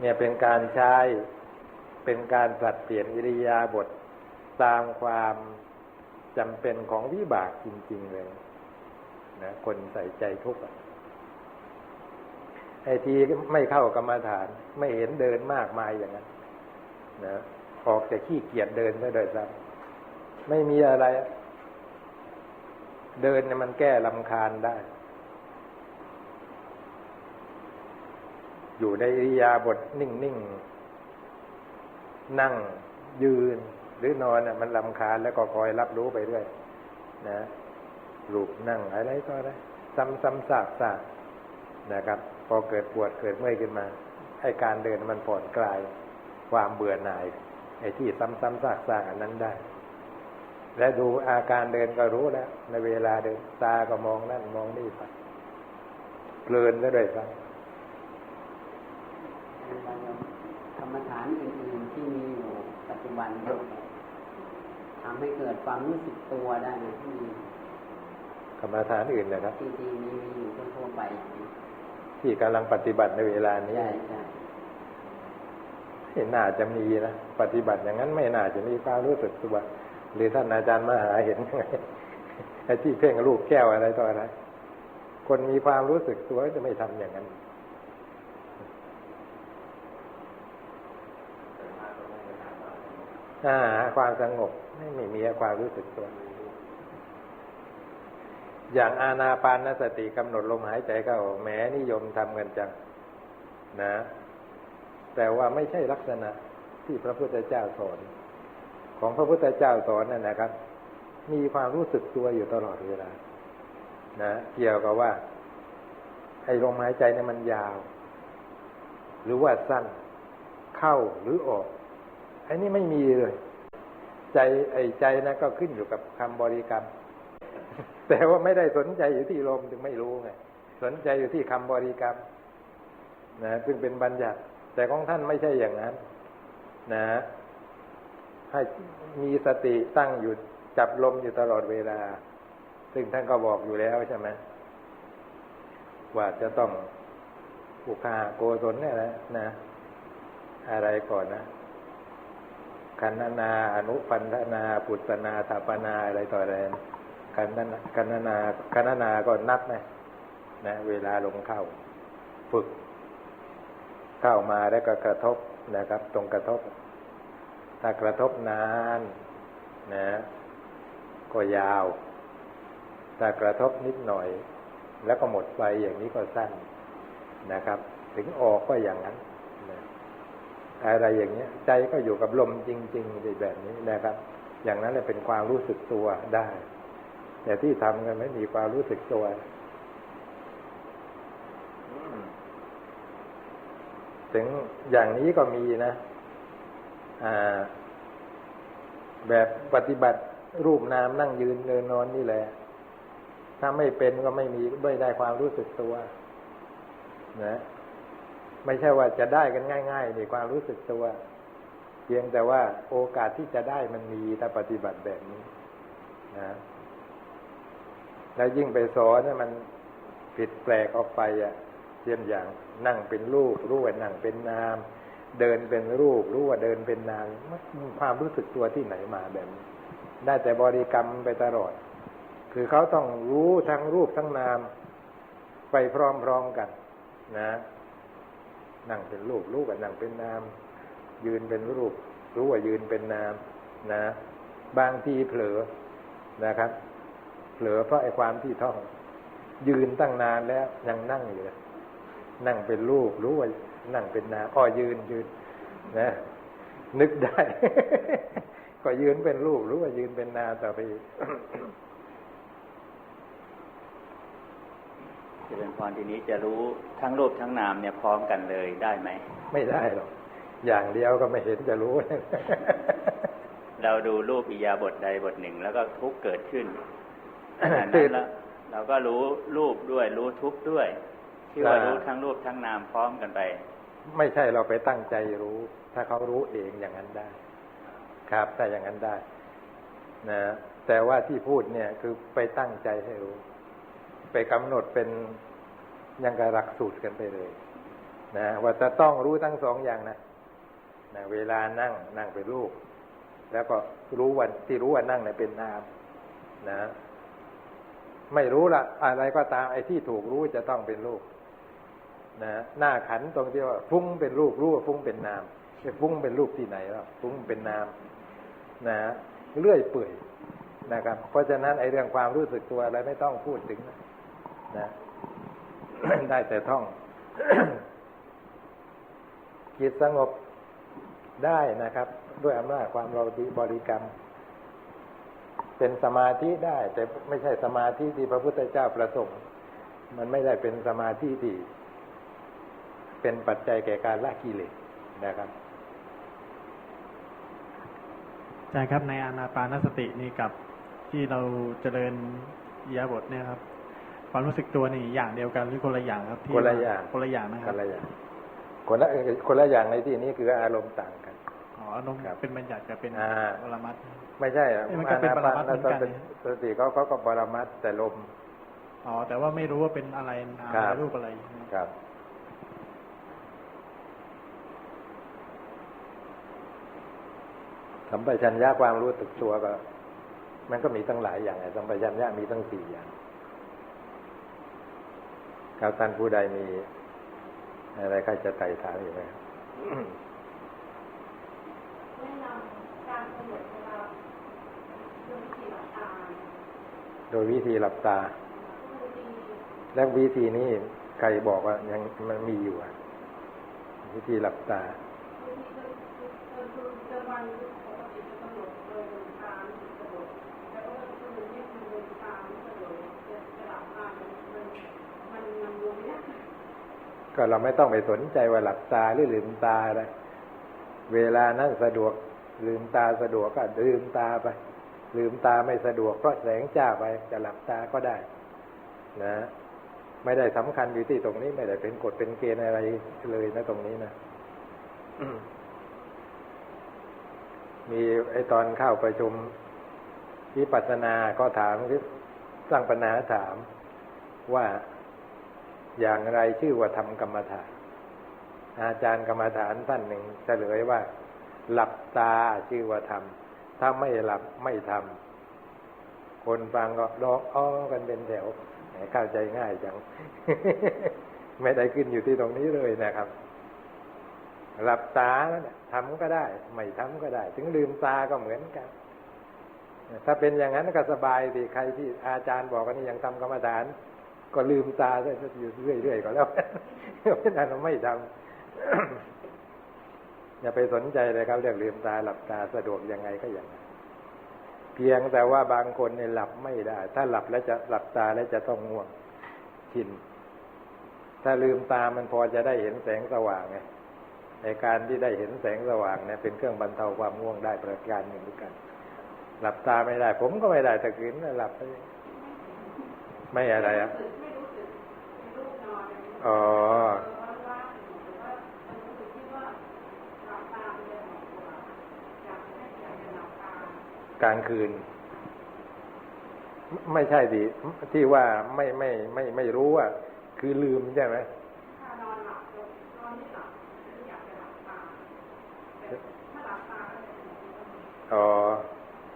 เนี่ยเป็นการใช้เป็นการผลัดเปลี่ยนอิริยาบถตามความจำเป็นของวิบากจริง ๆ เลยนะคนใส่ใจทุกข์ไอ้ทีไม่เข้ากรรมฐาน ไม่เห็นเดินมากมายอย่างนั้นนะออกแต่ขี้เกียจเดินซะโดยซ้ำไม่มีอะไร เดินเนี่ยมันแก้ลำคาญได้ อยู่ในอิริยาบถนิ่งๆนั่งยืนหรือนอนมันลำคาญแล้วก็คอยรับรู้ไปเรื่อยนะลูกนั่งอะไรก็ได้ซ้ำๆซากๆนะครับ พอเกิดปวดเกิดเมื่อยขึ้นมาให้การเดินมันผ่อนคลายความเบื่อหน่ายไอ้ที่ซ้ำๆซากๆอันนั้นได้ และดูอาการเดินก็รู้แล้ว ในเวลาเดินตาก็มองนั่นมองนี่ไปเพลินซะด้วยซ้ กรรมฐานอื่นๆที่มีอยู่ปัจจุบันทำให้เกิดความรู้สึกตัวได้นะที่มีำกรรมฐานอื่นนะครับที่ที่มีอยู่ทั่วๆไปอย่างนี้ที่กำลังปฏิบัติในเวลานี้ใช่ใช่ไม่น่าจะมีนะปฏิบัติอย่างนั้นไม่น่าจะมีความรู้สึกตัวหรือท่านอาจารย์มหาเห็นยังไงไอ้ที่เพ่งลูกแก้วอะไรต่ออะไร คนมีความรู้สึกตัวจะไม่ทำอย่างนั้น อ่าความสงบไม่ไม่มีความรู้สึกตัว อย่างอาณาปานสติกำหนดลมหายใจเข้าแหม้นิยมทำกันจังนะ แต่ว่าไม่ใช่ลักษณะที่พระพุทธเจ้าสอน ของพระพุทธเจ้าสอนนั่นนะครับ มีความรู้สึกตัวอยู่ตลอดเวลา นะ เกี่ยวกับว่าไอ้ลมหายใจเนี่ยมันยาว หรือว่าสั้น เข้าหรือออก อันนี้ไม่มีเลย ใจไอ้ใจนะก็ขึ้นอยู่กับคำบริกรรม แต่ว่าไม่ได้สนใจอยู่ที่ลมจึงไม่รู้ไงสนใจอยู่ที่คำบริกรรมนะซึ่งเป็นบัญญัติ แต่ของท่านไม่ใช่อย่างนั้น นะให้มีสติตั้งอยู่จับลมอยู่ตลอดเวลา ซึ่งท่านก็บอกอยู่แล้วใช่ไหมว่าจะต้องอุคาโกศลเนี่ยนะนะ อะไรก่อนนะ คันนา อนุปันธนาปุตนาถาปนาอะไรต่ออะไรคันนาคันนาคันนาก็นับนะนะเวลาลงเข้า ฝึก เข้ามาแล้วก็กระทบนะครับ ตรงกระทบ ถ้ากระทบนานนะ ก็ยาว ถ้ากระทบนิดหน่อย แล้วก็หมดไปอย่างนี้ก็สั้นนะครับ ถึงออกก็อย่างนั้นนะ อะไรอย่างเนี้ย ใจก็อยู่กับลมจริงๆแบบนี้นะครับ อย่างนั้นเป็นความรู้สึกตัวได้ แต่ที่ทำกันไม่มีความรู้สึกตัวถึงอย่างนี้ก็มีนะอ่าแบบปฏิบัติรูปนามนั่งยืนเดินนอนนี่แหละ ถ้าไม่เป็นก็ไม่มีไม่ได้ความรู้สึกตัว นะ ไม่ใช่ว่าจะได้กันง่ายๆในความรู้สึกตัว เพียงแต่ว่าโอกาสที่จะได้มันมีถ้าปฏิบัติแบบนี้นะแล้วยิ่งไปสอนเนี่ยมันผิดแปลกออกไปอะเช่นอย่างนั่งเป็นรูปรู้ว่านั่งเป็นนาม เดินเป็นรูปรู้ว่าเดินเป็นนามความรู้สึกตัวที่ไหนมาแบบนี้ได้แต่บริกรรมไปตลอด คือเขาต้องรู้ทั้งรูปทั้งนาม ไปพร้อมๆกัน นะ นั่งเป็นรูปรู้ว่านั่งเป็นนาม ยืนเป็นรูป รู้ว่ายืนเป็นนามนะ บางทีเผลอนะครับ เผลอเพราะไอ้ความที่ท่อง ยืนตั้งนานแล้วยังนั่งอยู่เลยนั่งเป็นรูป รู้ว่านั่งเป็นนามอ้อยืนยืนนะ นึกได้ ก็ยืนเป็นรูป รู้ว่ายืนเป็นนามต่อไปอีก เจริญพรทีนี้จะรู้ทั้งรูปทั้งนามเนี่ยพร้อมกันเลยได้ไหม ไม่ได้หรอก อย่างเดียวก็ไม่เห็นจะรู้ เราดูรูปอิยาบทใดบทหนึ่ง แล้วก็ทุกข์เกิดขึ้นขณะตื่นั้นนแล้วเราก็รู้รูปด้วย รู้ทุกข์ด้วยที่ว่ารู้ทั้งรูปทั้งนามพร้อมกันไป ไม่ใช่เราไปตั้งใจรู้ ถ้าเขารู้เองอย่างนั้นได้ ครับถ้าอย่างนั้นได้นะแต่ว่าที่พูดเนี่ยคือไปตั้งใจให้รู้ ไปกำหนดเป็นยังกับหลักสูตรกันไปเลย นะว่าจะต้องรู้ทั้งสองอย่างนะนะเวลานั่งนั่งเป็นรูป แล้วก็รู้วันที่รู้ว่านั่งเนี่ยเป็นนามนะ ไม่รู้ละอะไรก็ตามไอ้ที่ถูกรู้จะต้องเป็นรูปนะหน้าขันตรงที่ว่าฟุ้งเป็นรูปรู้ว่าฟุ้งเป็นนามไอ้ฟุ้งเป็นรูปที่ไหนแล้วฟุ้งเป็นนามนะเลื่อยเปื่อยนะครับ เพราะฉะนั้นไอ้เรื่องความรู้สึกตัวอะไรไม่ต้องพูดถึงนะ นะได้แต่ท่อง จิตสงบได้นะครับ ด้วยอำนาจความเราดีบริกรรม เป็นสมาธิได้ แต่ไม่ใช่สมาธิที่พระพุทธเจ้าประสงค์ มันไม่ได้เป็นสมาธิที่ เป็นปัจจัยแก่การละกิเลสนะครับอาจารย์ครับในอานาปานสตินี่กับที่เราเจริญยาบทเนี่ยครับ ความรู้สึกตัวนี่อย่างเดียวกันหรือคนละอย่างครับที่คนละอย่างคนละอย่างนะคครับนละอย่างคนละคนละอย่างในที่นี้คืออารมณ์ต่างกันอ๋ออารมณ์ครับเป็นบัญญัติกับเป็นอ่าปรมัตถ์ไม่ใช่อะเอ้ยมันก็เป็นปรมัตถ์เหมือนกันสติสติเขาเขาก็ปรมัตถ์แต่ลมอ๋อแต่ว่าไม่รู้ว่าเป็นอะไรนามครับรูปอะไรครับสัมปชัญญะความรู้ตึกตัวก็ มันก็มีตั้งหลายอย่างไงสัมปชัญญะมีตั้งสี่อย่าง ครับท่านผู้ใดมีอะไรใครจะไต่ถามอยู่ไหมครับแนะนำการกำหนดเวลาด้วยวิธีหลับตาโดยวิธีหลับตาบางทีและวิธีนี้ใครบอกว่ายังมันมีอยู่อะวิธีหลับตาบางทีจะจะจะจะวันปกติจะกำหนดโดยเดินตามกำหนดแต่ว่าคือนี่คือเดินตามกำหนดจะจะหลับตามันมันมันมันรวมไม่ได้ ก็เราไม่ต้องไปสนใจว่าหลับตาหรือลืมตาอะไร เวลานั้นสะดวก ลืมตาสะดวกก็ลืมตาไป ลืมตาไม่สะดวกเพราะแสงจ้าไปจะหลับตาก็ได้ นะ ไม่ได้สำคัญอยู่ที่ตรงนี้ไม่ได้เป็นกฎเป็นเกณฑ์อะไรเลยนะตรงนี้นะมีไอตอนเข้าประชุมวิปัสสนาก็ถามสร้างปัญหาถามว่า อย่างไรชื่อว่าทำกรรมฐาน อาจารย์กรรมฐานท่านหนึ่งเฉลยว่า หลับตาชื่อว่าทำถ้าไม่หลับไม่ทำคนฟังก็ร้องอ้อกันเป็นแถวเข้าใจง่ายจังไม่ได้ขึ้นอยู่ที่ตรงนี้เลยนะครับ หลับตาทำก็ได้ ไม่ทำก็ได้ ถึงลืมตาก็เหมือนกัน ถ้าเป็นอย่างนั้นก็สบายสิใครที่อาจารย์บอกว่านี่ยังทำกรรมฐาน ก็ลืมตาได้อยู่เรื่อยๆก็แล้วไม่นั้นเราไม่ทำอย่าไปสนใจเลยครับ เรื่องลืมตาหลับตาสะดวกยังไงก็อย่างนั้นเพียงแต่ว่าบางคนเนี่ยหลับไม่ได้ ถ้าหลับแล้วจะหลับตาแล้วจะต้องง่วงชินถ้าลืมตามันพอจะได้เห็นแสงสว่างไงในการที่ได้เห็นแสงสว่างเนี่ยเป็นเครื่องบรรเทาความง่วงได้ประการหนึ่งด้วยกัน หลับตาไม่ได้ ผมก็ไม่ได้แต่คืนหลับไปไม่อะไรอะ ไม่รู้สึกไม่รู้น อนอะไรอ๋อว่างๆแต่ว่ามันรู้สึกที่ว่าหลับตามันจะหลับกว่าอยากให้อยากจะหลับตากลางคืน ไม่ไม่ใช่ดิที่ว่าไม่ไม่ไม่ไม่รู้ว่า คือลืมใช่ไหมถ้านอนหลับนอนไม่หลับไม่อยากจะหลับตาแต่ถ้าหลับตาแล้วจะเป็นอย่างนี้อ๋อ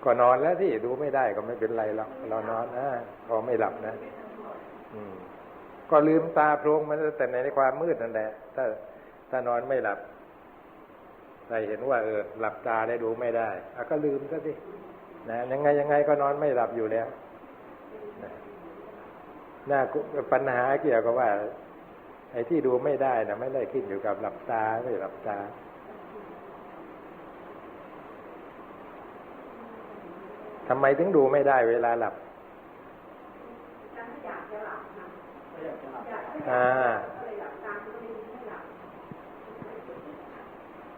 ก็นอนแล้วที่ดูไม่ได้ก็ไม่เป็นไรหรอกเรานอนนะพอไม่หลับนะ อืม ก็ลืมตาโพรงมันแต่ในความมืดนั่นแหละ ถ้าถ้านอนไม่หลับใครเห็นว่าเออหลับตาได้ดูไม่ได้อะก็ลืมซะสินะยังไงยังไงก็นอนไม่หลับอยู่แล้วน่าปัญหาเกี่ยวกับว่า ไอ้ที่ดูไม่ได้นะไม่ได้ขึ้นอยู่กับหลับตาไม่หลับตาทำไมถึงดูไม่ได้เวลาหลับฉันอยากจะหลับนะ อ่า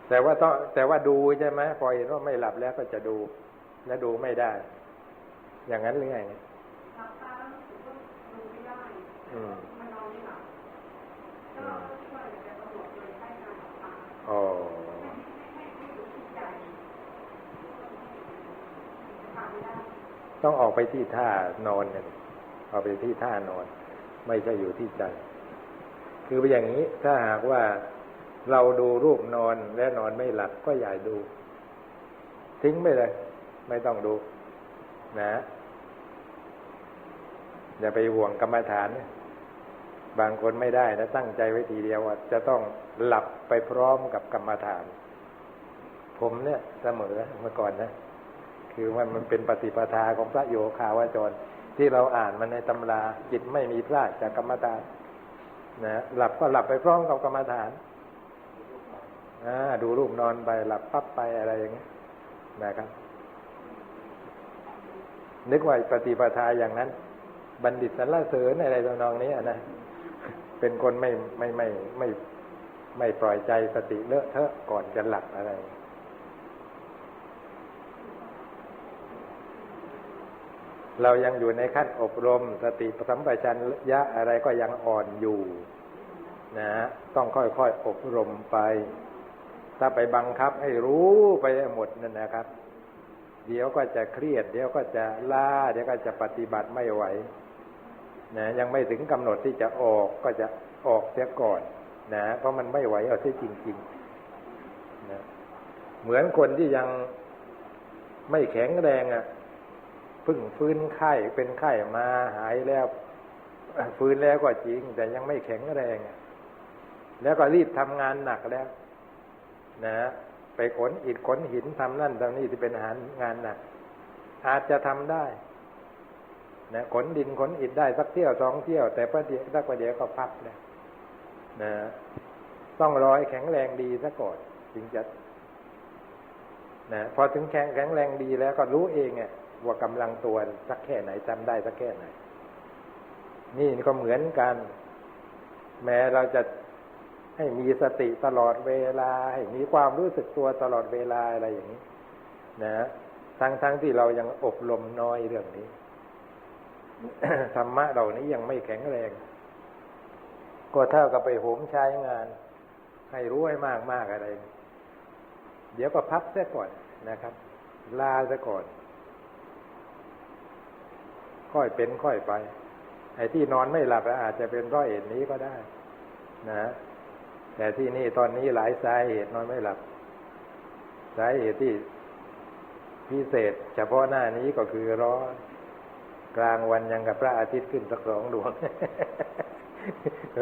แต่ว่าต้องแต่ว่าดูใช่ไหมพอเห็นว่าไม่หลับแล้วก็จะดู และดูไม่ได้ อย่างนั้นหรือไงหลับตาแล้วดูไม่ได้อืมมันนอนไม่หลับก็ช่วยแต่ตำรวจเลยใช้การหลับตาอ๋อต้องออกไปที่ท่านอนกันออกไปที่ท่านอน ไม่ใช่อยู่ที่ใจ คืออย่างนี้ถ้าหากว่าเราดูรูปนอนและนอนไม่หลับก็อย่าดู ทิ้งไปเลย ไม่ต้องดู นะ อย่าไปห่วงกรรมฐานนะบางคนไม่ได้นะตั้งใจไว้ทีเดียวว่าจะต้องหลับไปพร้อมกับกรรมฐาน ผมเนี่ยเสมอเมื่อก่อนนะ คือว่ามันเป็นปฏิปทาของพระโยคาวาจร ที่เราอ่านมันในตำราจิตไม่มีพลาดจากกรรมฐานนะหลับก็หลับไปพร้อมกับกรรมฐานอ่าดูรูปนอนไปหลับปั๊บไปอะไรอย่างเงี้ยนะครับ นึกว่าปฏิปทาอย่างนั้น บัณฑิตสรรเสริญอะไรตำนองนี้นะเป็นคนไม่ไม่ไม่ไม่ไม่ปล่อยใจสติเลอะเทอะก่อนจะหลับอะไร เรายังอยู่ในขั้นอบรม สติสัมปชัญญะอะไรก็ยังอ่อนอยู่นะฮะต้องค่อยๆอบรมไป ถ้าไปบังคับให้รู้ไปหมดนั่นนะครับ เดี๋ยวก็จะเครียด เดี๋ยวก็จะล่า เดี๋ยวก็จะปฏิบัติไม่ไหวนะยังไม่ถึงกำหนดที่จะออกก็จะออกเสียก่อน นะ เพราะมันไม่ไหวเอาที่จริงๆนะเหมือนคนที่ยังไม่แข็งแรงอะ่ะ พิ่งฟื้นไข้เป็นไข้มาหายแล้วฟื้นแล้วก็จริง แต่ยังไม่แข็งแรง แล้วก็รีบทำงานหนักแล้ว นะ ไปขนอิฐขนหินทำนั่นทำนี่ที่เป็นอาหารงานหนัก อาจจะทำได้ นะขนดินขนอิฐได้สักเที่ยวสองเที่ยว แต่ประเดี๋ยวสักประเดี๋ยวก็พับแล้วนะต้องรอให้แข็งแรงดีซะก่อนถึงจะนะพอถึงแข็งแข็งแรงดีแล้วก็รู้เองอะ ว่ากำลังตัวสักแค่ไหนจำได้สักแค่ไหน นี่ก็เหมือนกัน แม้เราจะให้มีสติตลอดเวลา ให้มีความรู้สึกตัวตลอดเวลาอะไรอย่างนี้ นะทั้งทั้งที่เรายังอบรมน้อยเรื่องนี้ธรรมะเหล่านี้ยังไม่แข็งแรง ก็เท่ากับไปโหมใช้งาน ให้รู้ให้มากมากอะไร เดี๋ยวก็พับเสียก่อนนะครับ ลาเสียก่อน ค่อยเป็นค่อยไป ไอ้ที่นอนไม่หลับอาจจะเป็นเพราะเหตุนี้ก็ได้ นะ แต่ที่นี่ตอนนี้หลายสาเหตุนอนไม่หลับ สาเหตุที่พิเศษ เฉพาะหน้านี้ก็คือร้อนกลางวันยังกับพระอาทิตย์ขึ้นสักสองดวง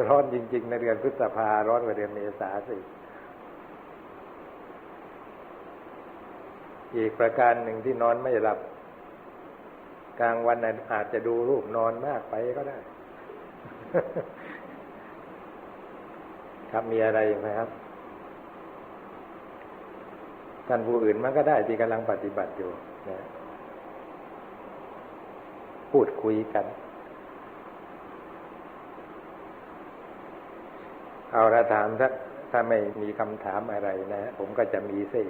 ร้อนจริง ๆ ในเดือนพฤษภาร้อนกว่าเดือนเมษาสิอีกประการหนึ่งที่นอนไม่หลับ กลางวันนั้นอาจจะดูรูปนอนมากไปก็ได้ ครับมีอะไรไหมครับท่านผู้อื่นมันก็ได้ที่กำลังปฏิบัติอยู่นะพูดคุยกัน เอาละถามสักถ้าไม่มีคำถามอะไรนะ ผมก็จะมีเสีย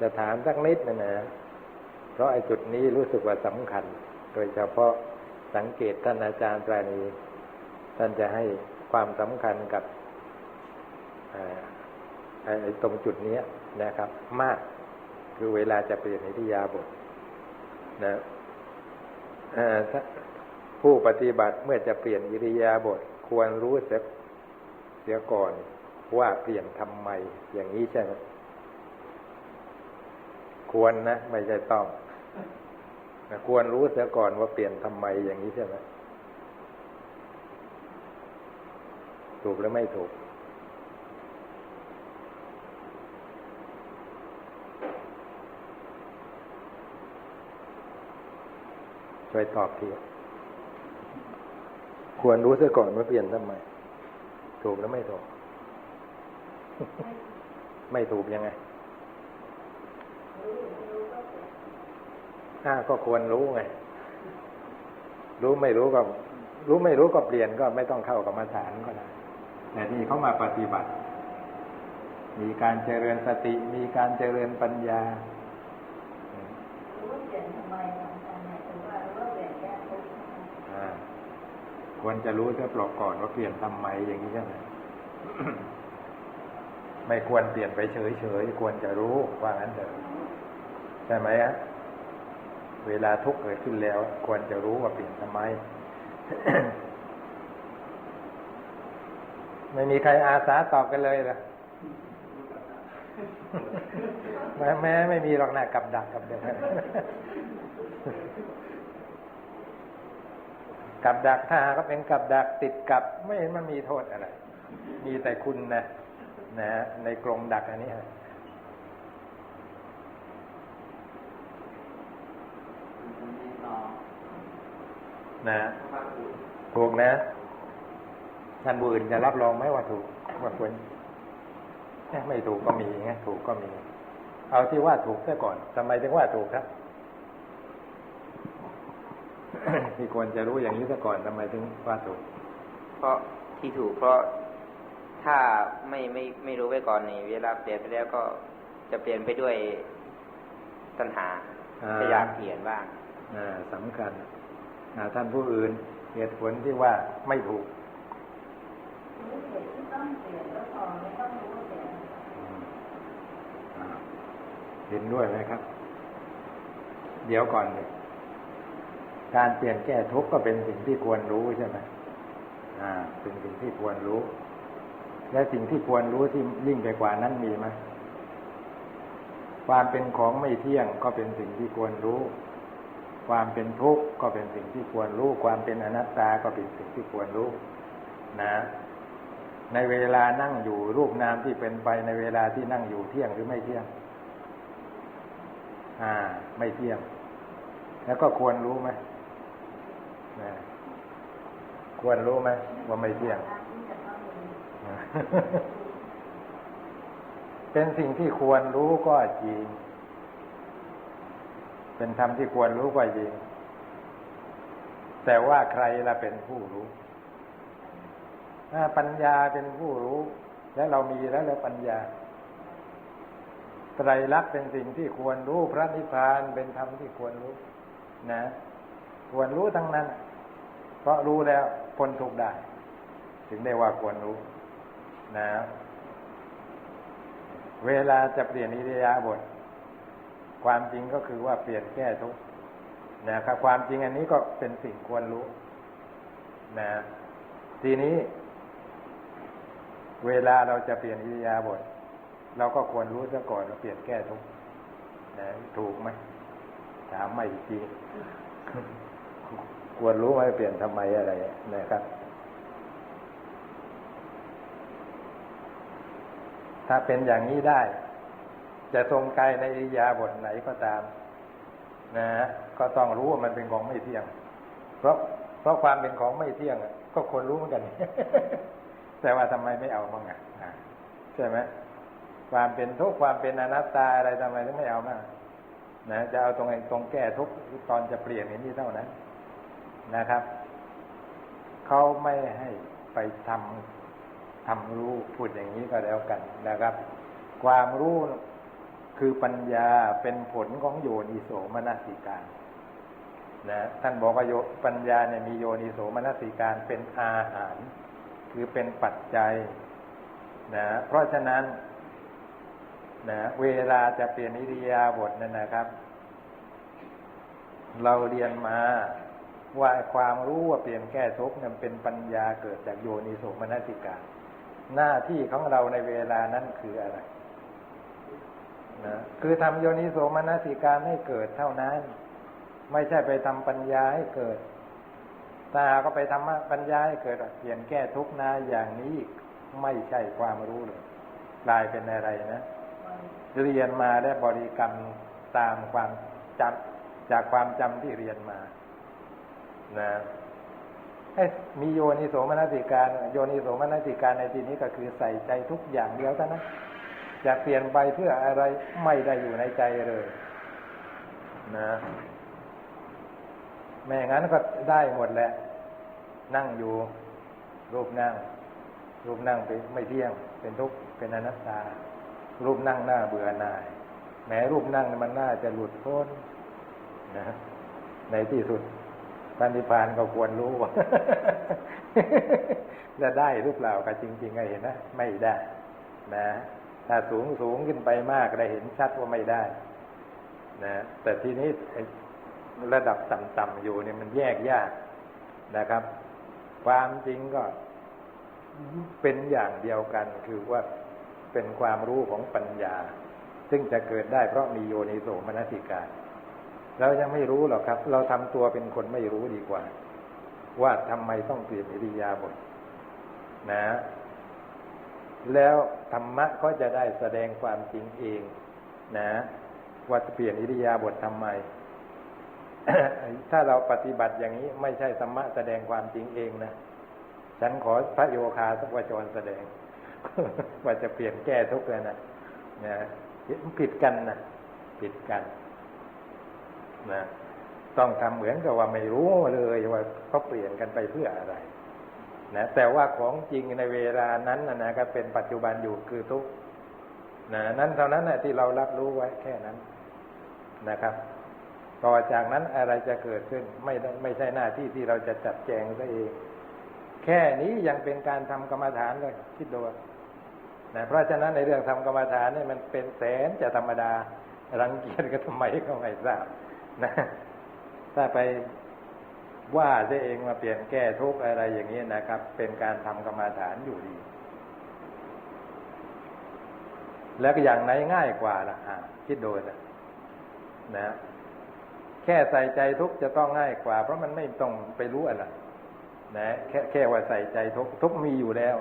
จะถามสักนิดนะนะ เพราะไอ้จุดนี้รู้สึกว่าสำคัญ โดยเฉพาะสังเกตท่านอาจารย์ปราณี ท่านจะให้ความสำคัญกับไอ้ตรงจุดนี้นะครับ มากคือเวลาจะเปลี่ยนอิทยาบทนะผู้ปฏิบัติเมื่อจะเปลี่ยนอิริยาบถควรรู้เสียเสียก่อนว่าเปลี่ยนทำไม อย่างนี้ใช่ไหมควรนะ ไม่ใช่ต้อง ควรรู้เสียก่อนว่าเปลี่ยนทำไมอย่างนี้ใช่ไหมถูกหรือไม่ถูก ช่วยตอบทีควรรู้เสียก่อนว่าเปลี่ยนทำไม ถูกหรือไม่ถูก ไม่ถูกยังไง ถ้าก็ควรรู้ไงรู้ไม่รู้ก็รู้ไม่รู้ก็เปลี่ยนก็ไม่ต้องเข้ากับมาฐานก็ได้แต่นี่เขามาปฏิบัติ มีการเจริญสติ มีการเจริญปัญญาควรจะรู้เสียปลอกก่อนว่าเปลี่ยนทำไมอย่างนี้ใช่ไหมไม่ควรเปลี่ยนไปเฉยๆควรจะรู้ว่างั้นเถอะใช่ไหมฮะ เวลาทุกข์เกิดขึ้นแล้ว ควรจะรู้ว่าเปลี่ยนทำไม ไม่มีใครอาสาตอบกันเลยเหรอแม้แม้ไม่มีหรอกนะกับดักกับดักกับดักถ้ากว่าเป็นกับดักติดกับ ไม่เห็นมันมีโทษอะไร มีแต่คุณนะนะในกรงดักอันนี้ฮะ ไม่ต่อ นะถูกนะท่านผู้อื่นจะรับรองไหมว่าถูกว่าควรเอ๊ะไม่ถูกก็มีไงถูกก็มี เอาที่ว่าถูกซะก่อนทำไมถึงว่าถูกครับที่ควรจะรู้อย่างนี้ซะก่อนทำไมถึงว่าถูก เพราะที่ถูกเพราะถ้าไม่ไม่ไม่รู้ไว้ก่อนนี่เวลาเปลี่ยนไปแล้วก็จะเปลี่ยนไปด้วยตัณหาอ่าจะอยากเปลี่ยนบ้างอ่าสำคัญอ่า ท่านผู้อื่นเหตุผลที่ว่าไม่ถูกอืมอ่าเห็นด้วยไหมครับ เดี๋ยวก่อนเลยการเปลี่ยนแก้ทุกข์ก็เป็นสิ่งที่ควรรู้ใช่ไหมอ่า เป็นสิ่งที่ควรรู้ และสิ่งที่ควรรู้ที่ยิ่งไปกว่านั้นมีไหมความเป็นของไม่เที่ยงก็เป็นสิ่งที่ควรรู้ ความเป็นทุกข์ก็เป็นสิ่งที่ควรรู้ ความเป็นอนัตตาก็เป็นสิ่งที่ควรรู้นะ ในเวลานั่งอยู่รูปนามที่เป็นไปในเวลาที่นั่งอยู่เที่ยงหรือไม่เที่ยง อ่า ไม่เที่ยง แล้วก็ควรรู้ไหมนะควรรู้ไหมว่าไม่เที่ยง เป็นสิ่งที่ควรรู้ก็จริง เป็นธรรมที่ควรรู้ก็จริงแต่ว่าใครละเป็นผู้รู้ปัญญาเป็นผู้รู้ และเรามีแล้วแล้วปัญญา ไตรลักษณ์เป็นสิ่งที่ควรรู้พระนิพพานเป็นธรรมที่ควรรู้ นะ ควรรู้ทั้งนั้น เพราะรู้แล้วพ้นทุกข์ได้ ถึงได้ว่าควรรู้ นะ เวลาจะเปลี่ยนอิริยาบถ ความจริงก็คือว่าเปลี่ยนแก้ทุกนะครับ ความจริงอันนี้ก็เป็นสิ่งควรรู้นะทีนี้ เวลาเราจะเปลี่ยนอิริยาบถเราก็ควรรู้ซะก่อนว่าเปลี่ยนแก้ทุกนะถูกไหมถามไม่จริงควรรู้ไหมเปลี่ยนทำไมอะไรนะครับ ถ้าเป็นอย่างนี้ได้ จะทรงกายในอิริยาบถไหนก็ตามนะฮะก็ต้องรู้ว่ามันเป็นของไม่เที่ยง เพราะเพราะความเป็นของไม่เที่ยงก็ควรรู้เหมือนกัน แต่ว่าทำไมไม่เอาบ้างอะใช่ไหมความเป็นทุกข์ความเป็นอนัตตาอะไรทำไมถึงไม่เอาบ้างนะจะเอาตรงไหนตรงแก้ทุกตอนจะเปลี่ยนอย่างนี้เท่านั้นนะครับเขาไม่ให้ไปทำทำรู้พูดอย่างนี้ก็แล้วกันนะครับ ความรู้ คือปัญญาเป็นผลของโยนิโสมนสิการนะท่านบอกว่าโยปัญญาเนี่ยมีโยนิโสมนสิการเป็นอาหาร คือเป็นปัจจัยนะเพราะฉะนั้นนะเวลาจะเปลี่ยนอิริยาบถนั่นนะครับ เราเรียนมาว่าความรู้ว่าเปลี่ยนแก้ทุกข์นั้นเป็นปัญญาเกิดจากโยนิโสมนสิการ หน้าที่ของเราในเวลานั้นคืออะไร นะคือทำโยนิโสมนสิการให้เกิดเท่านั้น ไม่ใช่ไปทำปัญญาให้เกิดถ้าหากก็ไปทำปัญญาให้เกิดเปลี่ยนแก้ทุกข์นาอย่างนี้ไม่ใช่ความรู้เลยกลายเป็นอะไรนะเรียนมาได้บริกรรมตามความจำจากความจำที่เรียนมา นะเอ้มีโยนิโสมนสิการ โยนิโสมนสิการในที่นี้ก็คือใส่ใจทุกอย่างเดียวเท่านั้น จะเปลี่ยนไปเพื่ออะไรไม่ได้อยู่ในใจเลยนะไม่อย่างนั้นก็ได้หมดแหละ นั่งอยู่ รูปนั่ง รูปนั่งเป็นไม่เที่ยง เป็นทุกข์เป็นอนัตตา รูปนั่งหน้าเบื่อหน่าย แม้รูปนั่งมันน่าจะหลุดพ้นนะในที่สุดพระนิพพานก็ควรรู้ว่าจะได้หรือเปล่าก็จริงๆไงเห็นนะ ไม่ได้ นะ ถ้าสูงสูงขึ้นไปมากได้เห็นชัดว่าไม่ได้นะแต่ทีนี้ระดับต่ำๆอยู่เนี่ยมันแยกยากนะครับ ความจริงก็เป็นอย่างเดียวกันคือว่าเป็นความรู้ของปัญญา ซึ่งจะเกิดได้เพราะมีโยนิโสมนสิการเรายังไม่รู้หรอกครับ เราทำตัวเป็นคนไม่รู้ดีกว่า ว่าทำไมต้องเปลี่ยนอิริยาบถนะ แล้วธรรมะก็จะได้แสดงความจริงเองนะว่าจะเปลี่ยนอิริยาบถทำไม ถ้าเราปฏิบัติอย่างนี้ไม่ใช่ธรรมะแสดงความจริงเองนะฉันขอพระโยคาสักวจรแสดง ว่าจะเปลี่ยนแก้ทุกข์เลยนะนะผิดกันนะผิดกันนะต้องทำเหมือนกับว่าไม่รู้เลยว่าเขาเปลี่ยนกันไปเพื่ออะไร นะแต่ว่าของจริงในเวลานั้นนะนะก็เป็นปัจจุบันอยู่คือทุกนะนั้นเท่านั้นนะที่เรารับรู้ไว้แค่นั้นนะครับต่อจากนั้นอะไรจะเกิดขึ้น ไม่ไม่ใช่หน้าที่ที่เราจะจัดแจงซะเอง แค่นี้ยังเป็นการทำกรรมฐานเลยคิดดูนะเพราะฉะนั้นในเรื่องทำกรรมฐานเนี่ยมันเป็นแสนจะธรรมดา รังเกียจก็ทำไมก็ไม่ทราบนะถ้าไป ว่าซะเองมาเปลี่ยนแก้ทุกข์อะไรอย่างนี้นะครับ เป็นการทำกรรมฐานอยู่ดี แล้วก็อย่างไหนง่ายกว่าล่ะอ่าคิดดูนะนะ แค่ใส่ใจทุกข์จะต้องง่ายกว่า เพราะมันไม่ต้องไปรู้อะไรนะแค่แค่ว่าใส่ใจทุกข์ทุกมีอยู่แล้ว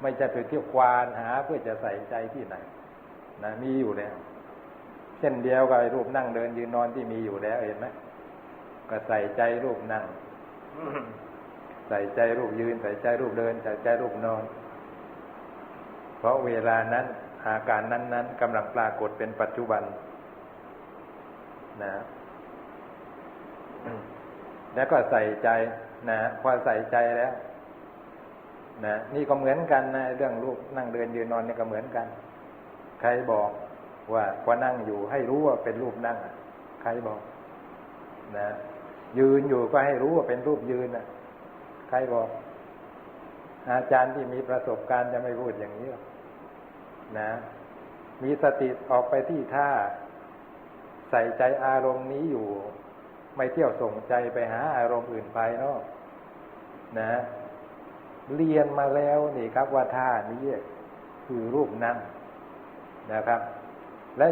ไม่จะไปเที่ยวควานหา เพื่อจะใส่ใจที่ไหนนะมีอยู่แล้วเช่นเดียวกับรูปนั่งเดินยืนนอนที่มีอยู่แล้วเห็นไหมก็ใส่ใจรูปนั่ง ใส่ใจรูปยืน ใส่ใจรูปเดิน ใส่ใจรูปนอน เพราะเวลานั้น อาการนั้น ๆกำลังปรากฏเป็นปัจจุบัน นะแล้วก็ใส่ใจนะพอใส่ใจแล้วนะนี่ก็เหมือนกันนะเรื่องรูปนั่งเดินยืนนอนนี่ก็เหมือนกัน ใครบอกว่าพอนั่งอยู่ให้รู้ว่าเป็นรูปนั่ง ใครบอก นะ ยืนอยู่ก็ให้รู้ว่าเป็นรูปยืนนะใครบอก อาจารย์ที่มีประสบการณ์จะไม่พูดอย่างนี้หรอกนะ มีสติออกไปที่ท่า ใส่ใจอารมณ์นี้อยู่ ไม่เที่ยวส่งใจไปหาอารมณ์อื่นภายนอกนะ เรียนมาแล้วนี่ครับว่าท่านี้คือรูปนั่งนะครับ และ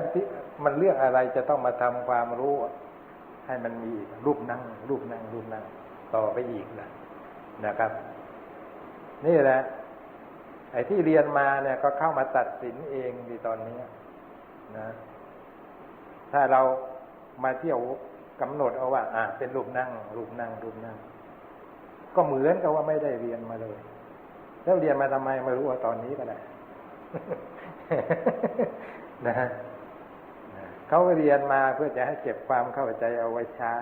มันเรื่องอะไรจะต้องมาทำความรู้ ให้มันมีอีกรูปนั่ง รูปนั่งรูปนั่ง ต่อไปอีกนะนะครับ นี่แหละ ไอ้ที่เรียนมาเนี่ย ก็เข้ามาตัดสินเองในตอนนี้นะ ถ้าเรามาเที่ยวกำหนดเอาว่า อ่า เป็นรูปนั่ง รูปนั่ง รูปนั่ง ก็เหมือนกับว่าไม่ได้เรียนมาเลย แล้วเรียนมาทำไมไม่รู้ว่าตอนนี้ก็ได้นะฮะ เขาเรียนมาเพื่อจะให้เก็บความเข้าใจเอาไว้ใช้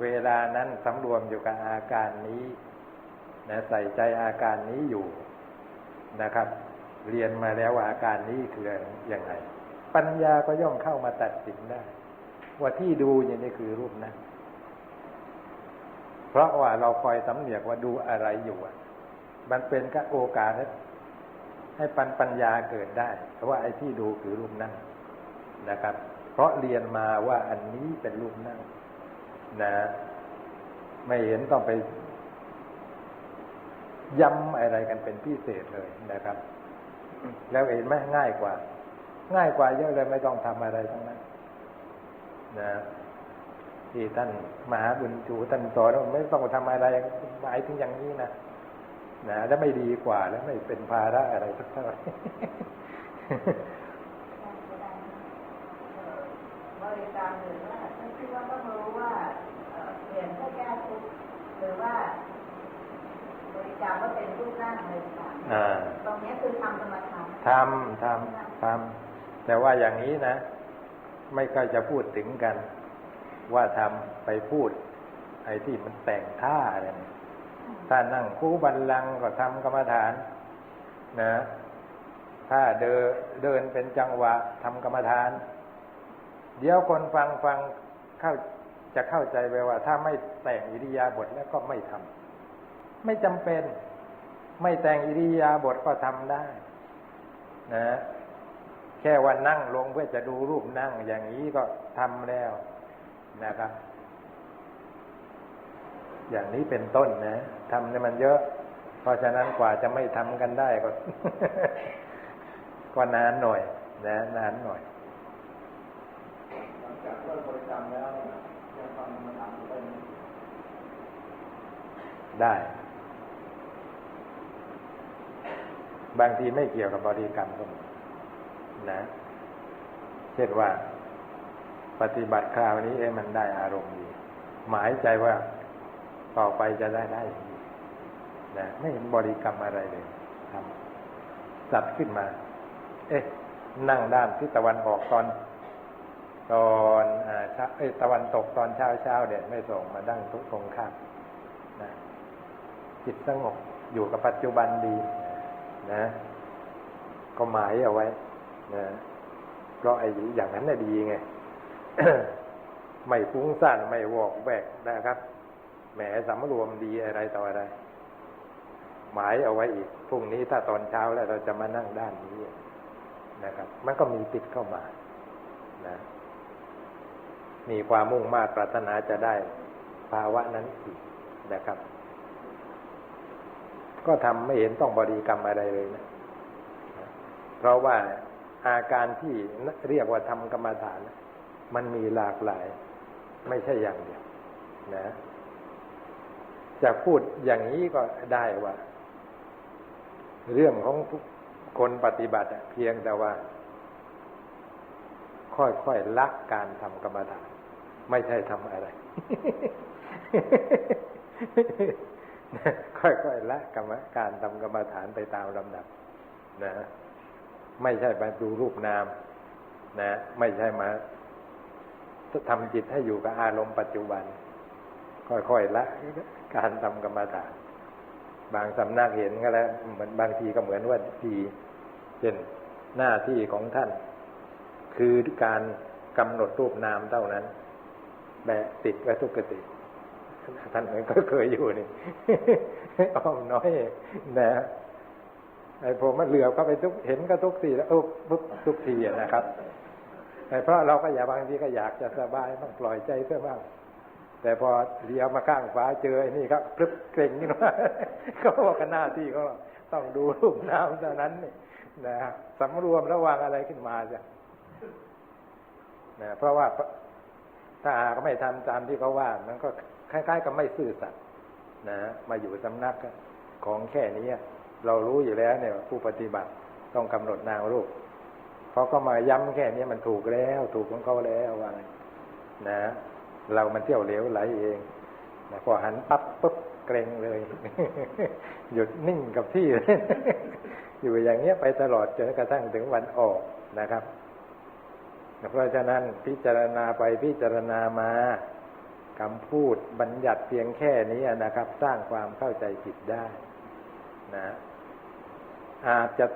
เวลานั้นสำรวมอยู่กับอาการนี้นะใส่ใจอาการนี้อยู่นะครับ เรียนมาแล้วว่าอาการนี้คืออย่างไรปัญญาก็ย่อมเข้ามาตัดสินได้ ว่าที่ดูอย่างนี้คือรูปนั้นเพราะว่าเราคอยสำเนียกว่าดูอะไรอยู่มันเป็นก็โอกาสให้ให้ปัญปัญญาเกิดได้ เพราะว่าไอ้ที่ดูคือรูปนั่ง นะครับ เพราะเรียนมาว่าอันนี้เป็นรูปนั่งนะ ไม่เห็นต้องไปย้ำอะไรกันเป็นพิเศษเลยนะครับ แล้วเห็นไหมง่ายกว่า ง่ายกว่าเยอะเลยไม่ต้องทำอะไรทั้งนั้นนะที่ท่านมหาบุญจูท่านสอนว่าไม่ต้องทำอะไรหมายถึงอย่างนี้นะนะแล้วไม่ดีกว่าแล้วไม่เป็นภาระอะไรสักเท่าไหร่ บริ กรรมหรือว่าท่านคิดว่าต้องรู้ว่าเอ่อเปลี่ยนเพื่อแก้ทุกข์หรือว่าบริกรรมว่าเป็นรูปร่างอะไรต่างอ่าตรงนี้คือทำสมถะทำทำทำแต่ว่าอย่างนี้นะ ไม่ก็จะพูดถึงกัน ว่าทำไปพูด ไอ้ที่มันแต่งท่าอะไรเนี่ยถ้านั่งคู่บันลังก์ก็ทำกรรมฐาน นะ ถ้าเดินเดินเป็นจังหวะทำกรรมฐาน เดี๋ยวคนฟังฟังเข้าจะเข้าใจไปว่า ถ้าไม่แต่งอิริยาบถแล้วก็ไม่ทำไม่จำเป็น ไม่แต่งอิริยาบถก็ทำได้ นะ แค่ว่านั่งลงเพื่อจะดูรูปนั่งอย่างนี้ก็ทำแล้วนะครับ อย่างนี้เป็นต้นนะทำเนี่ยมันเยอะ เพราะฉะนั้นกว่าจะไม่ทำกันได้ก็ก็นานหน่อย นะ นานหน่อย จากเริ่มบริกรรมแล้วเนี่ยยังฟังกรรมฐานไปไหมได้ บางทีไม่เกี่ยวกับบริกรรมก็มีนะ เช่นว่า ปฏิบัติคราวนี้เอ๊ะมันได้อารมณ์ดี หมายใจว่าต่อไปจะได้ได้อย่างนี้นะไม่เห็นบริกรรมอะไรเลยทำจัดขึ้นมา เอ๊ะ นั่งด้านทิศตะวันออกตอน ตอนอ่าเอ้ยตะวันตกตอนเช้าเช้าเด็ดไม่ส่งมาดั้งทุกตรงข้ามนะจิตสงบอยู่กับปัจจุบันดีนะ ก็หมายเอาไว้นะเพราะไอ้อย่างนั้นน่ะดีไงไม่ฟุ้งซ่านไม่วอกแวกนะครับแหมสำรวมดีอะไรต่ออะไร หมายเอาไว้อีกพรุ่งนี้ถ้าตอนเช้าแล้วเราจะมานั่งด้านนี้นะครับ มันก็มีติดเข้ามา นะ มีความมุ่งมา่ปรารถนาจะได้ภาวะนั้นอีกนะครับ ก็ทำไม่เห็นต้องบริกรรมอะไรเลยนะ เพราะว่าอาการที่เรียกว่าทำกรรมฐาน มันมีหลากหลาย ไม่ใช่อย่างเดียวนะ จะพูดอย่างนี้ก็ได้ว่า เรื่องของทุกคนปฏิบัติเพียงแต่ว่า ค่อยๆละการทำกรรมฐานไม่ใช่ทำอะไร ค่อยๆละกรรมการทำกรรมฐานไปตามลำดับ นะ ไม่ใช่มาดูรูปนาม นะ ไม่ใช่มาทำจิตให้อยู่กับอารมณ์ปัจจุบัน ค่อยๆละการทำกรรมฐาน บางสำนักเห็นก็แล้วเหมือนบางทีก็เหมือนว่าดีเช่นหน้าที่ของท่าน คือการกำหนดรูปนามเท่านั้น แบะติดไว้ทุกกติท่านเหมือนก็เคยอยู่นี่อ้อมน้อยนะไอ้ผมมันเหลือบเข้าไปทุกเห็นก็ทุกทีแล้วเออปุ๊บทุกทีนะครับแต่เพราะเราก็อยากบางทีก็อยากจะสบายต้องปล่อยใจเสื้อบ้างแต่พอเลี้ยวมาข้างฟ้าเจอไอ้นี่ก็พลึบเกร็งนี่มาก็บอกกันหน้าที่เขาต้องดูรูปน้ำเท่านั้นนี่นะสำรวมระวังอะไรขึ้นมาจ้ะ นะเพราะว่าถ้าหากไม่ทำตามที่เขาว่า มันก็คล้าย ๆ กับไม่ซื่อสัตย์นะมาอยู่สำนักของแค่นี้เรารู้อยู่แล้วเนี่ย ผู้ปฏิบัติต้องกำหนดนามรูปเขาก็มาย้ำแค่นี้มันถูกแล้ว ถูกของเขาแล้วว่าไงนะ เรามันเที่ยวเหลวไหลเองนะพอหันปั๊บปุ๊บเกรงเลย หยุดนิ่งกับที่ อยู่อย่างเนี้ยไปตลอดจนกระทั่งถึงวันออกนะครับ เพราะฉะนั้นพิจารณาไปพิจารณามาคำพูดบัญญัติเพียงแค่นี้นะครับ สร้างความเข้าใจผิดได้นะอาจจะ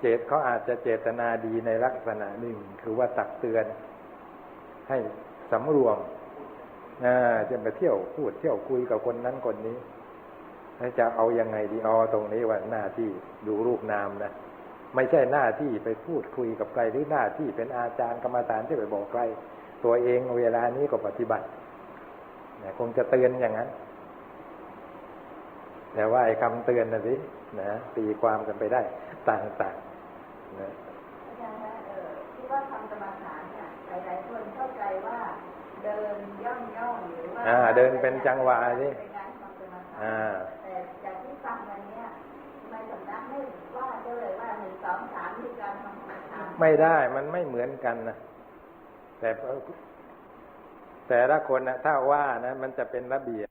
เจตเขาอาจจะเจตนาดีในลักษณะหนึ่ง คือว่าตักเตือนให้สำรวมนะจะไปเที่ยวพูดเที่ยวคุยกับคนนั้นคนนี้จะเอายังไงดีอ๋อตรงนี้ว่าหน้าที่ดูรูปนามนะ ไม่ใช่หน้าที่ไปพูดคุยกับใครหรือหน้าที่เป็นอาจารย์กรรมฐานที่ไปบอกใคร ตัวเองเวลานี้ก็ปฏิบัตินะคงจะเตือนอย่างนั้น แต่ว่าไอ้คำเตือนนะสินะตีความกันไปได้ต่างๆนะอาจารย์คะเออที่ว่าทำกรรมฐานเนี่ยหลายๆคนเข้าใจว่าเดินย่องย่องหรือว่าอ่าเดินเป็นจังหวะสิเป็นการทำกรรมฐานอ่าแต่จากที่ฟังวันเนี้ยทำไม สำนักไม่ว่าเจ้าเลยว่าหนึ่งสองสามคือการทำกรรมฐานไม่ได้มันไม่เหมือนกันนะแต่แต่ละคนนะถ้าว่านะ มันจะเป็นระเบียบ